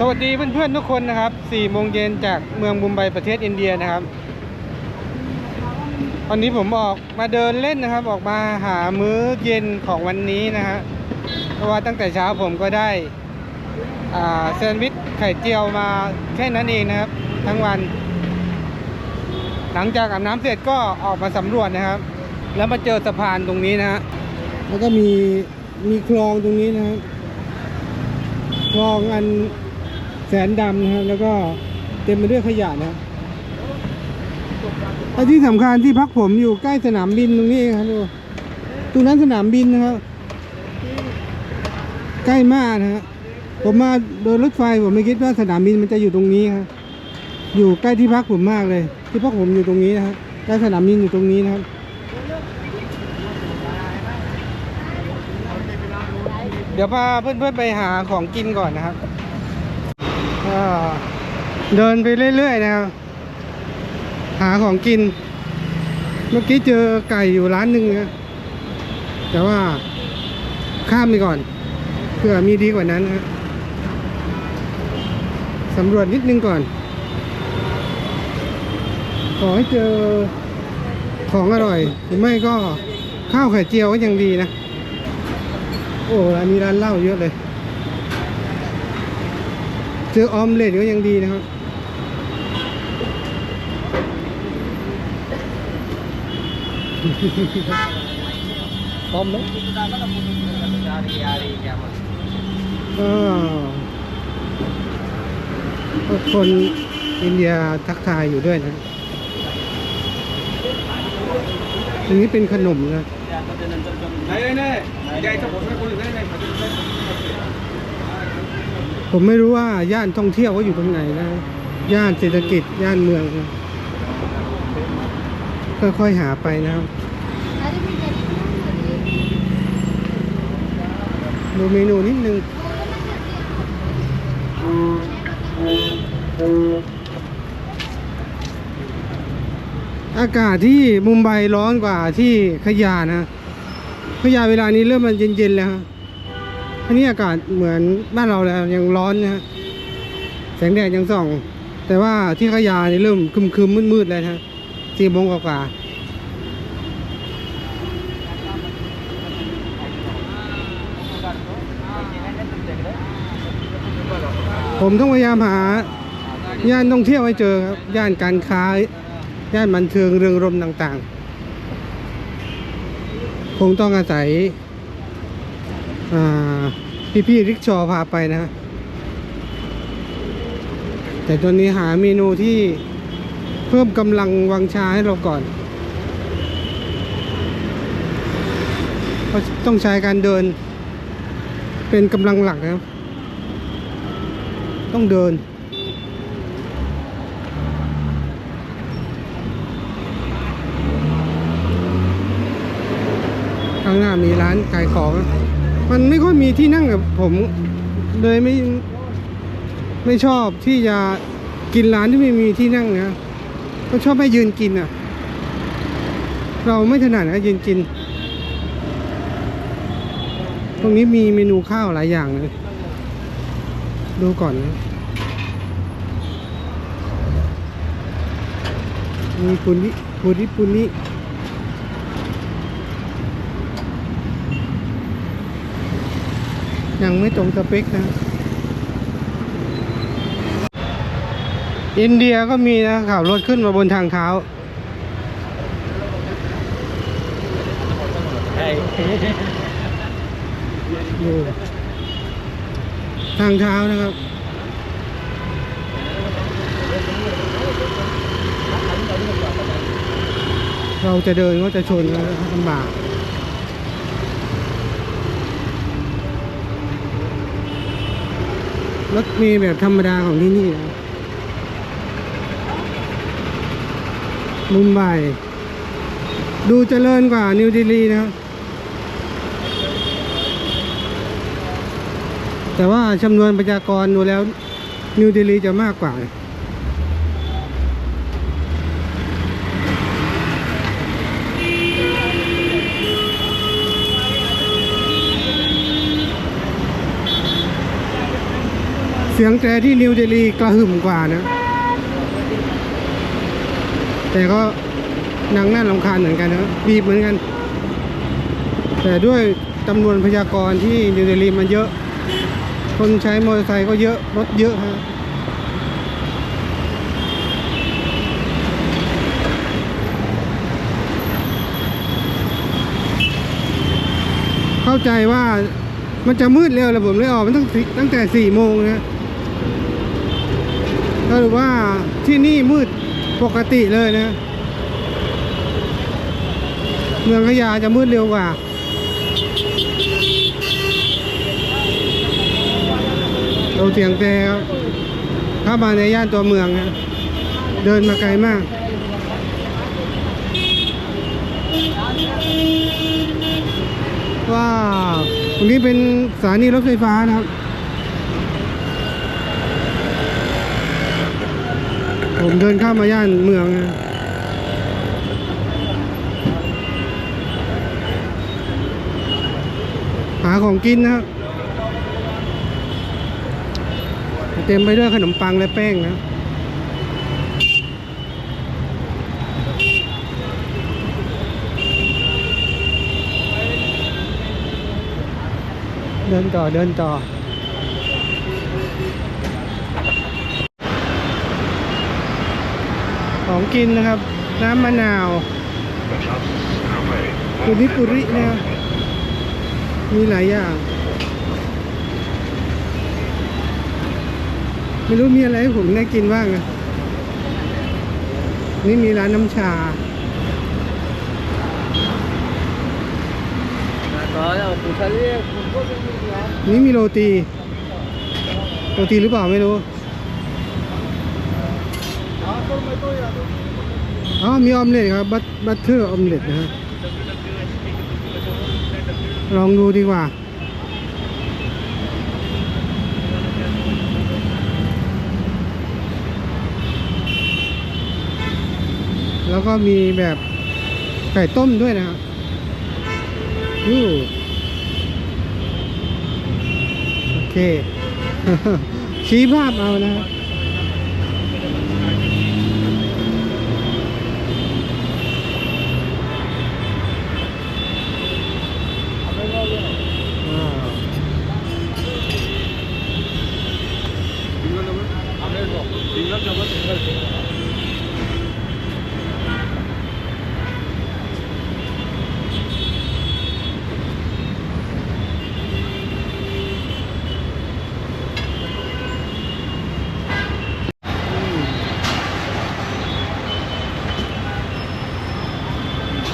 สวัสดีเพื่อนๆทุกคนนะครับ4โมงเย็นจากเมืองมุมไบประเทศอินเดียนะครับ วันนี้ผมออกมาเดินเล่นนะครับ ออกมาหามื้อเย็นของวันนี้นะฮะ เพราะว่าตั้งแต่เช้าผมก็ได้แซนด์วิชไข่เจียวมาแค่นั้นเองนะครับ ทั้งวัน หลังจากอาบน้ำเสร็จก็ออกมาสำรวจนะครับ แล้วมาเจอสะพานตรงนี้นะฮะ แล้วก็มีมีคลองตรงนี้นะครับ คลองอัน แสนดำนะครับ แล้วก็เต็มไปด้วยขยะนะครับที่สำคัญที่พักผมอยู่ใกล้สนามบินตรงนี้เองครับดูตรงนั้นสนามบินนะครับ ใกล้มากนะฮะผมมาโดยรถไฟผมไม่คิดว่าสนามบินมันจะอยู่ตรงนี้ครับอยู่ใกล้ที่พักผมมากเลย ที่พักผมอยู่ตรงนี้นะครับใกล้สนามบินอยู่ตรงนี้นะครับเดี๋ยวพาเพื่อนๆไปหาของกินก่อนนะครับ ก็เดินไปเรื่อยๆนะครับ หาของกิน เมื่อกี้เจอไก่อยู่ร้านหนึ่งนะแต่ว่าข้ามไปก่อนเผื่อมีดีกว่านั้นนะสำรวจนิดนึงก่อน ขอให้เจอของอร่อย หรือไม่ก็ข้าวไข่เจียวก็ยังดีนะ โอ้ร้านนี้ร้านเหล้าเยอะเลย ซื้อออมเล็ตก็ยังดีนะครับ ออมไหมก็คนอินเดียทักทายอยู่ด้วยนะอันนี้เป็นขนมนะไหนยเนใหญ่ทั้งหมดไม่คนหนึ่งไนไหน ผมไม่รู้ว่าย่านท่องเที่ยวว่าอยู่ตรงไหนนะ ย่านเศรษฐกิจย่านเมืองนะค่อยๆหาไปนะครับดูเมนูนิดนึงอากาศที่มุมไบร้อนกว่าที่ขยานะ ขยาเวลานี้เริ่มมันเย็นๆแล้วฮะ อันนี้อากาศเหมือนบ้านเราแล้วยังร้อนนะฮะแสงแดดยังส่อง แต่ว่าที่ขยานี่เริ่มคึมๆมืดๆแล้วนะสี่โมงกว่าผมต้องพยายามหาย่านท่องเที่ยวให้เจอครับ ย่านการค้า ย่านบันเทิงเรืองรมต่างๆ คงต้องอาศัย อ่พี่ริกชอพาไปนะฮะแต่ตอนนี้หาเมนูที่เพิ่มกำลังวังชาให้เราก่อนเพราะต้องใช้การเดิน เป็นกำลังหลักนะครับ ต้องเดินข้างหน้ามีร้านขายของ มันไม่ค่อยมีที่นั่งกับผมเลยไม่ไม่ชอบที่จะกินร้านที่ไม่มีที่นั่งนะก็ชอบให้ยืนกินอะ เราไม่ถนัดนะยืนกิน ตรงนี้มีเมนูข้าวหลายอย่างเลยดูก่อนนะมีปุนิปุนิปุนิ ยังไม่ตรงสเปคนะ อินเดียก็มีนะขับรถขึ้นมาบนทางเท้าทางเท้านะครับเราจะเดินก็จะชนลำบาก รถมีแบบธรรมดาของที่นี่นะมุมไบดูเจริญกว่านิวเดลีนะครับ แต่ว่าจำนวนประชากรดูแล้วนิวเดลีจะมากกว่า เสียงแตรที่นิวเดลีกระหึ่มกว่านะ แต่ก็นังน่าลำคาญเหมือนกันนะบีบเหมือนกัน แต่ด้วยจำนวนพยากรณ์ที่นิวเดลีมันเยอะ คนใช้มอเตอร์ไซค์ก็เยอะรถเยอะฮะเข้าใจว่ามันจะมืดเร็วแล้วผมเลยออกมันตั้งตั้งแต่สี่โมงนะ ก็รู้ว่าที่นี่มืดปกติเลยนะ เมืองขยาจะมืดเร็วกว่าเราเสียงแต่ถ้ามาในย่านตัวเมืองนะเดินมาไกลมากว้าวตรงนี้เป็นสถานีรถไฟฟ้านะครับ ผมเดินข้ามมาย่านเมืองนะหาของกินนะครับ เต็มไปด้วยขนมปังและแป้งนะเดินต่อเดินต่อ ของกินนะครับ น้ำมะนาวกุริกุรินะครับมีหลายอย่าง ไม่รู้มีอะไรให้ผมได้กินบ้างนะนี่มีร้านน้ำชานี่มีโรตี โรตีหรือเปล่าไม่รู้ อ๋อมีออมเล็ตครับบัตบัตเตอร์ออมเล็ตนะฮะลองดูดีกว่า แล้วก็มีแบบไก่ต้มด้วยนะครับอู้โอเคชี้ภาพเอานะครับ ว้าว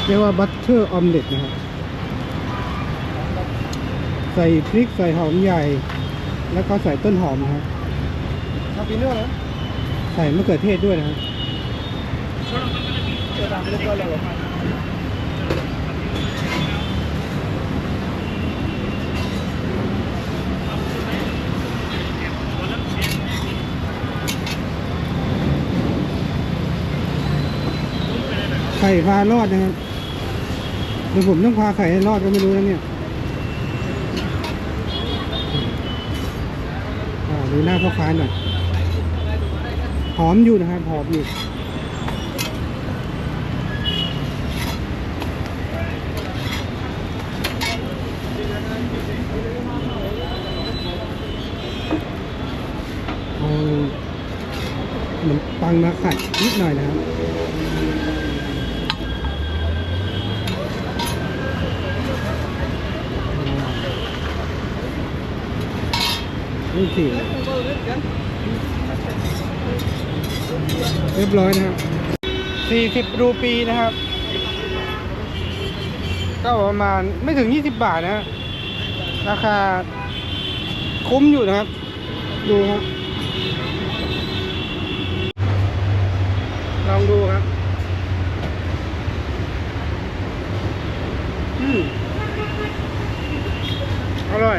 เรียกว่าบัตเตอร์ออมเล็ตนะครับใส่พริกใส่หอมใหญ่ แล้วก็ใส่ต้นหอมนะครับคาปิโน่นะใส่มะเขือเทศด้วยนะครับไข่พารอดนะครับ เดี๋ยวผมต้องพาไข่ให้รอดก็ไม่รู้นะเนี่ยดูหน้าพ่อค้าหน่อยหอมอยู่นะครับหอมอยู่เอาขนปังมาขัดนิดหน่อยนะครับ นี่สิเรียบร้อยนะครับ 40 รูปีนะครับ ก็ประมาณไม่ถึง 20 บาทนะฮะราคาคุ้มอยู่นะครับ ดูครับ ลองดูครับ อืมอร่อย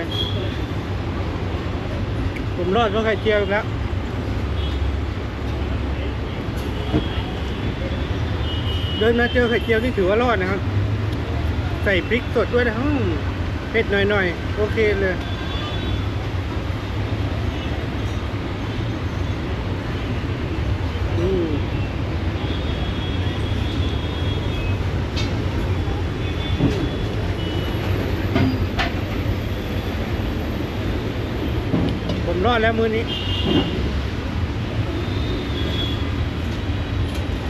ผมรอดเพราะไข่เจียวอีกแล้วเดินมาเจอไข่เจียวที่ถือว่ารอดนะครับ ใส่พริกสดด้วยนะอืมเผ็ดหน่อยๆ โอเคเลย ผมร อดแล้วมื้อนี้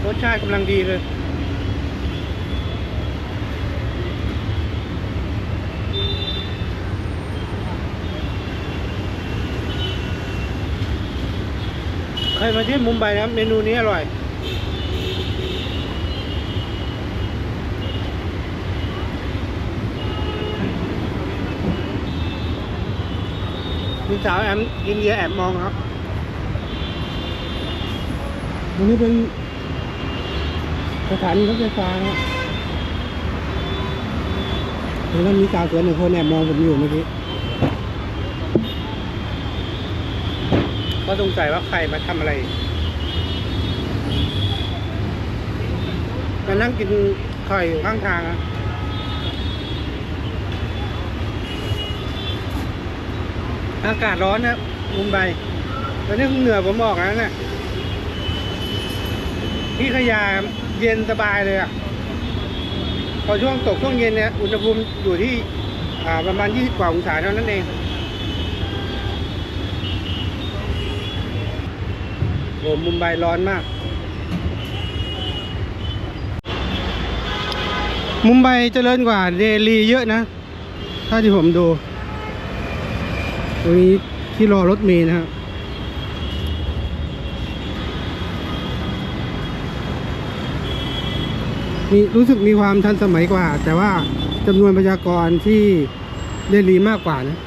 รสชาติกำลังดีเลยเคยมาที่มุมไบนะเมนูนี้อร่อย มีสาวแอมอินเดียแอบมองครับตรงนี้เป็นสถานีรถไฟฟ้าครับแล้วมีสาวสวยหนึ่งคนแอบมองผมอยู่เมื่อกี้ก็สงสัยว่าใครมาทำอะไรมานั่งกินไข่อยู่ข้างทางอะ อากาศร้อนนะมุมไบตอนนี้เหนือผมบอกแล้วนะที่ขยาเย็นสบายเลยอะ พอช่วงตกช่วงเย็นเนี่ยอุณหภูมิอยู่ที่ประมาณ 20 กว่าองศาเท่านั้นเองโอ้มุมไบร้อนมาก มุมไบเจริญกว่าเดลีเยอะนะ ถ้าที่ผมดู ตรงนี้ที่รอรถเมล์นะครับมีรู้สึกมีความทันสมัยกว่า แต่ว่าจำนวนประชากรที่เดลีมากกว่านะ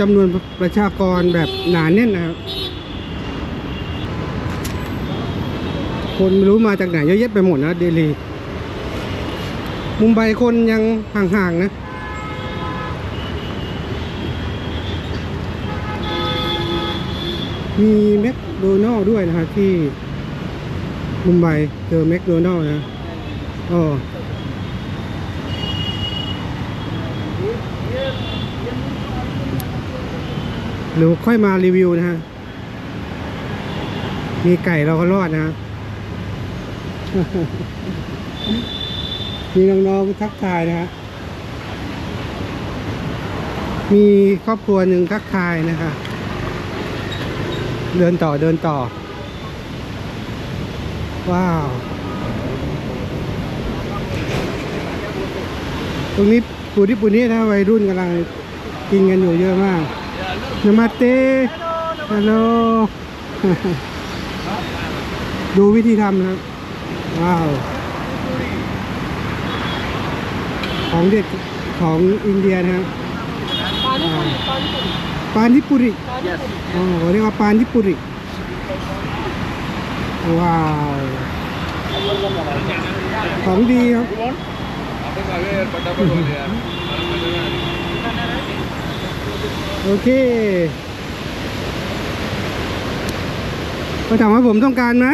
จำนวนประชากรแบบหนาแน่นนะครับ คนไม่รู้มาจากไหนเยอะแยะไปหมดนะเดลีมุมไบคนยังห่างๆนะ มีแมคโดนัลด้วยนะครับที่มุมไบเจอแมคโดนัลนะอ๋อหรือค่อยมารีวิวนะฮะ มีไก่เราก็รอดนะฮะ มีน้องๆทักทายนะฮะ มีครอบครัวหนึ่งทักทายนะคะ เดินต่อเดินต่อ ว้าว ตรงนี้ปูที่ปูนี้นะวัยรุ่นกำลังกินกันอยู่เยอะมากนมาเต้ฮัลโหลดูวิธีทำนะครับ ว้าว ของเด็ดของอินเดียนะครับ ปานิปุริอ๋อเรียกว่าปานิปุริว้าว ของดีครับ Apa kali pada pada dia. โอเคก็ถามว่าผมต้องการไหม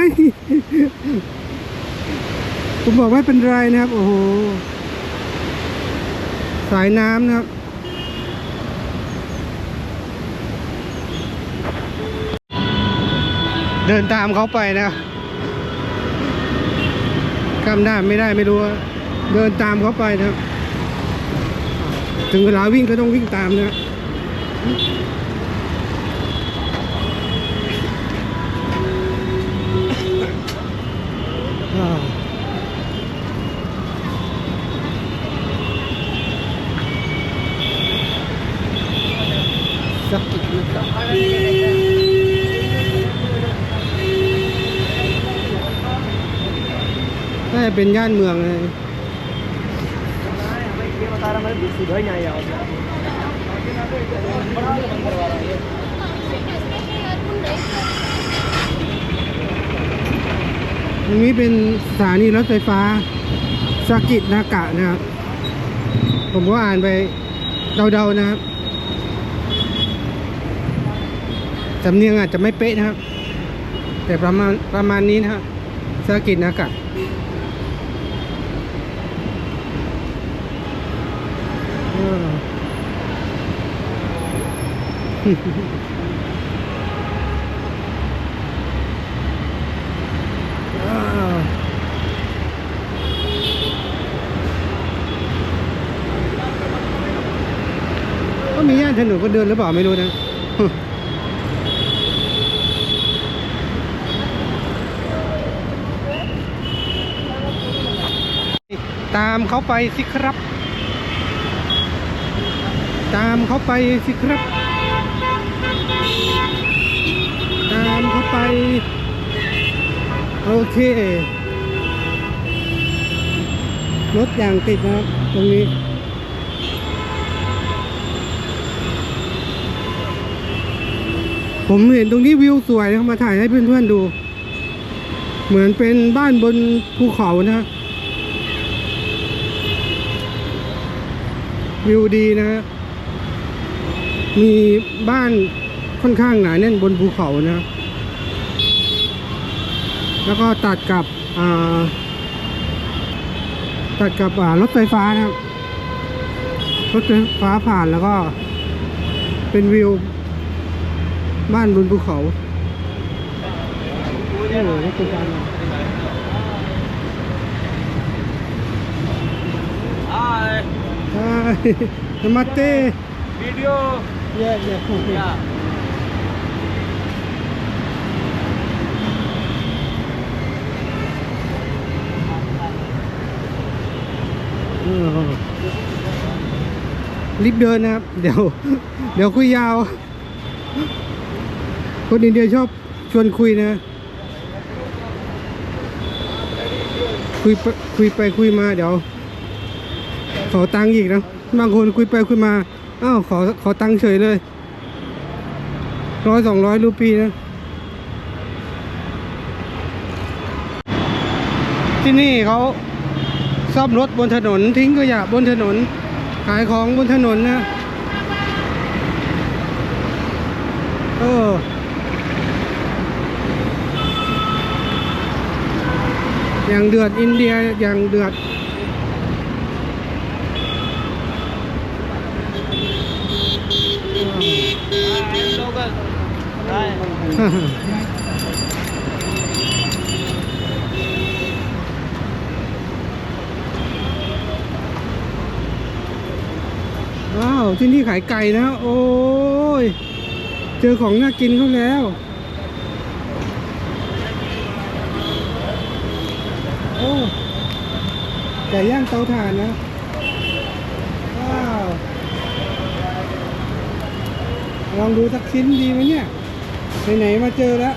ผมบอกไม่เป็นไรนะครับ โอ้โห สายน้ำนะครับ เดินตามเขาไปนะครับกำได้ไม่ได้ไม่รู้ เดินตามเขาไปนะ ถึงเวลาวิ่งก็ต้องวิ่งตามนะครับ อ่าสักอีกนะครับน่า จะเป็นย่านเมืองเลยตรงนี้เป็นสถานีรถไฟฟ้าสากิตนากะนะครับ ผมก็อ่านไปเดาๆนะครับสำเนียงอาจจะไม่เป๊ะนะครับ แต่ประมาณประมาณนี้นะครับสากิตนากะอ่า อ่า ก็มีย่านถนนก็เดินหรือเปล่าไม่รู้นะตามเขาไปสิครับ ตามเขาไปสิครับ ตามเข้าไป โอเค รถอย่างติดนะครับ ตรงนี้ผมเห็นตรงนี้วิวสวยนะมาถ่ายให้เพื่อนๆดู เหมือนเป็นบ้านบนภูเขานะ วิวดีนะ มีบ้าน ค่อนข้างหนาแน่นบนภูเขานะครับ แล้วก็ตัดกับอ่าตัดกับอ่ารถไฟฟ้านะครับ รถไฟฟ้าผ่านแล้วก็เป็นวิวบ้านบนภูเขาโอ้โหนี่คือการ Hai, ใช่นมาเต้ video. เย่เย่ Ya. รีบเดินนะครับ เดี๋ยว เดี๋ยวคุยยาว คนอินเดียชอบชวนคุยนะ คุยไปคุยไปคุยมาเดี๋ยวขอตังค์อีกนะบางคนคุยไปคุยมาอ้าวขอขอตังค์เฉยเลยร้อยสองร้อยรูปีนะ ที่นี่เขา ซ่อมรถบนถนนทิ้งขยะบนถนน ขายของบนถนนนะเอออย่างเดือดอินเดียอย่างเดือด Local. Hai. ว้า ที่นี่ขายไก่นะ โอ้ย เจอของน่ากินเขาแล้ว โอ้ไก่ย่างเตาถ่านนะ ว้าว ลองดูสักชิ้นดีไหมเนี่ย ไหนๆมาเจอแล้ว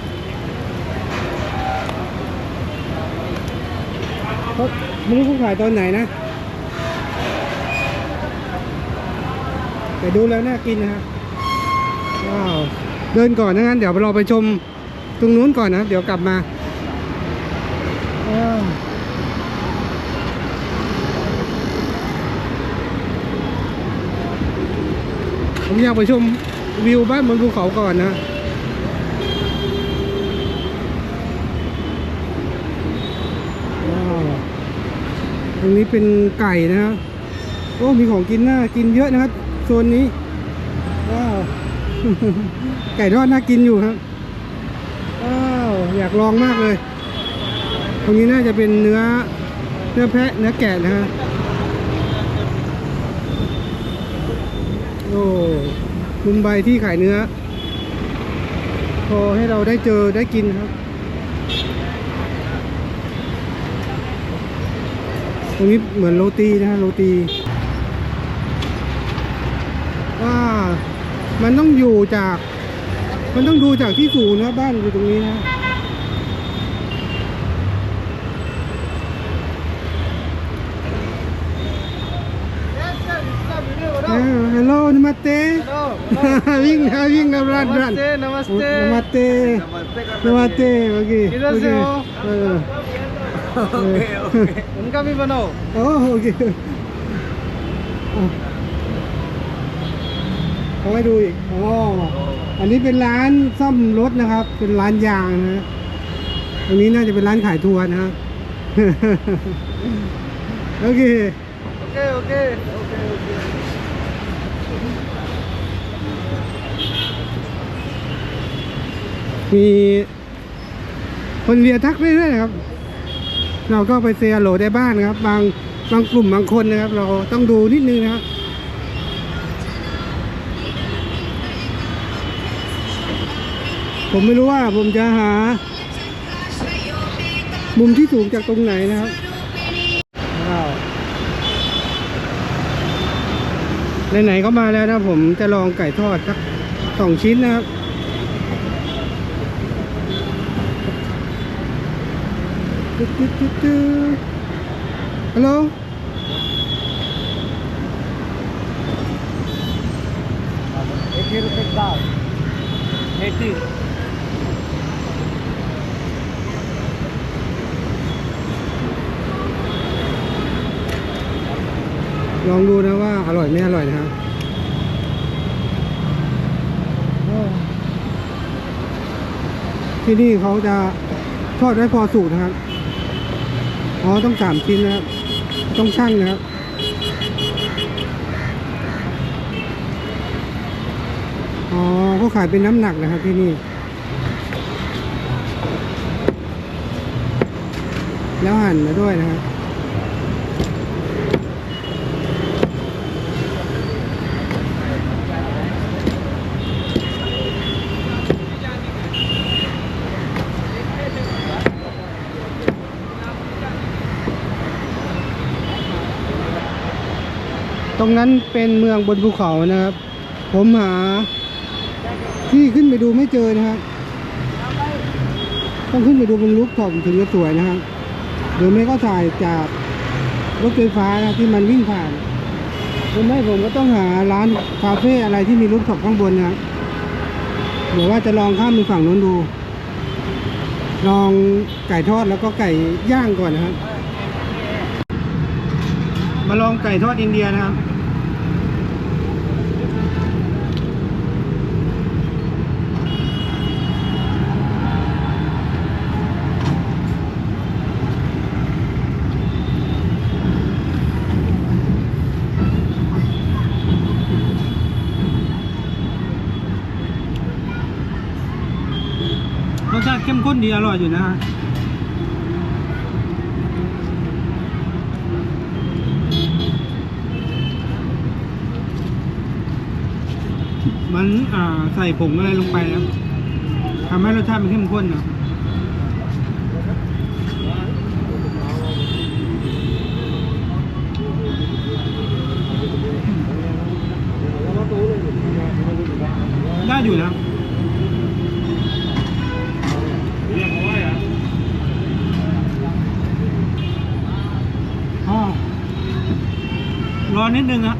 เขาไม่รู้เขาขายตอนไหนนะ แต่ดูแล้วน่ากินนะครับว้าวเดินก่อนนะงั้นเดี๋ยวเราไปชมตรงนู้นก่อนนะเดี๋ยวกลับมาว้าวผมอยากไปชมวิวบ้านบนภูเขาก่อนนะว้าวตรงนี้เป็นไก่นะครับโอ้มีของกินน่ากินเยอะนะครับ โซนนี้ ว้าว ไก่ทอดน่ากินอยู่ครับ ว้าว อยากลองมากเลย ตรงนี้น่าจะเป็นเนื้อ เนื้อแพะ เนื้อแกะนะฮะ โอ้มุมไบที่ขายเนื้อ พอให้เราได้เจอได้กินครับ ตรงนี้เหมือนโรตีนะฮะ โรตี ว่า มันต้องอยู่จาก มันต้องดูจากที่สูงนะบ้านอยู่ตรงนี้นะฮัลโหลนมัตเต้วิ่งนะวิ่งนะรันรันนมัตเต้นมัตเต้นมัตเต้โอเคโอเคโอเคโอเคผมก็มีบ้านโอ้โอเค เขาให้ดูอีกอ๋ออันนี้เป็นร้านซ่อมรถนะครับ เป็นร้านยางนะตรงนี้น่าจะเป็นร้านขายทัวร์นะครับ โอเค Okay, okay. Okay, okay. มีคนเรียทักเรื่อยๆนะครับ เราก็ไปเซียโหลได้บ้างนะครับ บางบางกลุ่มบางคนนะครับ เราต้องดูนิดนึงนะครับ ผมไม่รู้ว่าผมจะหา มุมที่สูงจากตรงไหนนะครับไหนๆก็มาแล้วนะผมจะลองไก่ทอดสักสองชิ้นนะครับตึ๊ดตึ๊ดตึ๊ดตึ๊ดฮัลโหล80 rupees bag 80 ลองดูนะว่าอร่อยไม่อร่อยนะครับที่นี่เขาจะทอดไว้พอสูตรนะครับ อ๋อต้องสามชิ้นนะครับ ต้องชั่งนะครับ อ๋อเขาขายเป็นน้ำหนักนะครับที่นี่ แล้วหั่นมาด้วยนะครับ รงนั้นเป็นเมืองบนภูเขานะครับ ผมหาที่ขึ้นไปดูไม่เจอนะครับ ต้องขึ้นไปดูบนรูปท็อปถึงจะสวยนะครับหรือไม่ก็ถ่ายจากรถไฟฟ้านะที่มันวิ่งผ่านหรือไม่ผมก็ต้องหาร้านคาเฟ่อะไรที่มีรูปท็อปข้างบนนะครับเดี๋ยวว่าจะลองข้ามไปฝั่งนู้นดู ลองไก่ทอดแล้วก็ไก่ย่างก่อนนะครับ มาลองไก่ทอดอินเดียนะครับ ชาติเข้มข้นดีอร่อยอยู่นะฮะมันอ่าใส่ผงอะไรลงไปนะทำให้รสชาติมันเข้มข้นนะได้อยู่นะ อนิดนึงอะ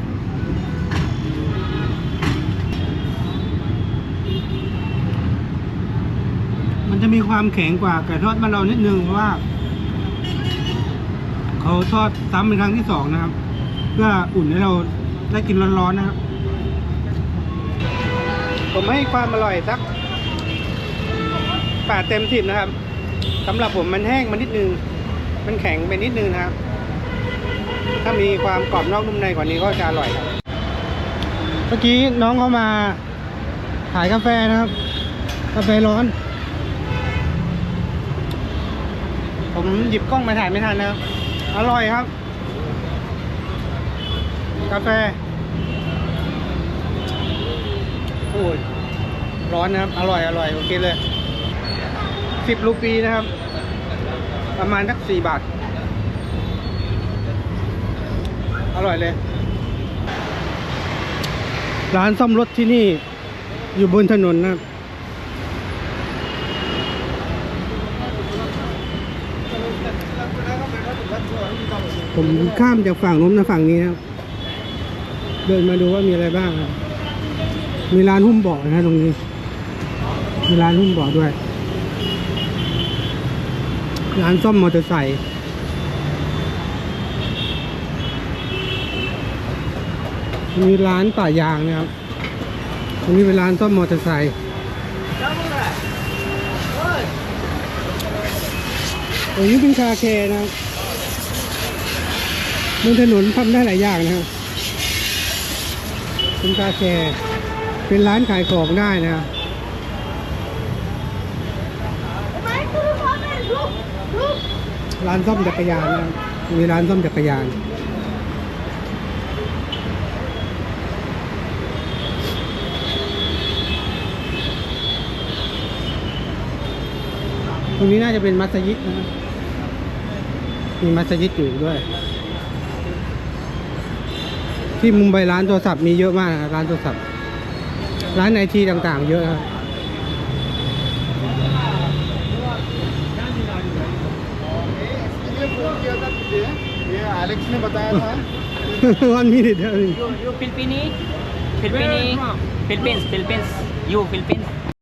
มันจะมีความแข็งกว่าไก่ทอดบ้านเรานิดนึงเพราะว่า เขาทอดซ้ำเป็นครั้งที่สองนะครับ เพื่ออุ่นให้เราได้กินร้อนๆนะครับผมให้ความอร่อยสักแปดเต็มสิบนะครับสำหรับผมมันแห้งมานิดนึง มันแข็งไปนิดนึงนะครับ ถ้ามีความกรอบนอกนุ่มในกว่านี้ก็จะอร่อยครับ เมื่อกี้น้องเขามาขายกาแฟนะครับ กาแฟร้อน ผมหยิบกล้องมาถ่ายไม่ทันนะครับ อร่อยครับ กาแฟโอ้ยร้อนนะครับ อร่อยอร่อยโอเคเลยสิบรูปีนะครับ ประมาณสักสี่บาท อ ร่อยเลย ร้านซ่อมรถที่นี่อยู่บนถนนนะครับผมข้ามจากฝั่งนู้นมาฝั่งนี้นะครับ เดินมาดูว่ามีอะไรบ้าง มีร้านหุ้มเบาะนะตรงนี้ มีร้านหุ้มเบาะด้วย ร้านซ่อมมอเตอร์ไซค์ มีร้านป่ายางนะครับอันนี้เป็นร้านซ่อมมอเตอร์ไซค์ตรงนี้เป็นคาเคนะครับบนถนนทำได้หลายอย่างนะครับเป็นคาแคร์เป็นร้านขายของได้นะครับร้านซ่อมจักรยานนะมีร้านซ่อมจักรยาน ตรงนี้น่าจะเป็นมัสยิดนะมีมัสยิดอยู่ด้วย ที่มุมไบร้านโทรศัพท์มีเยอะมากร้านโทรศัพท์ ร้านไอทีต่างๆ เยอะครับวันนี้เดียว you Philippines Philippines Philippines Philippines you Philippines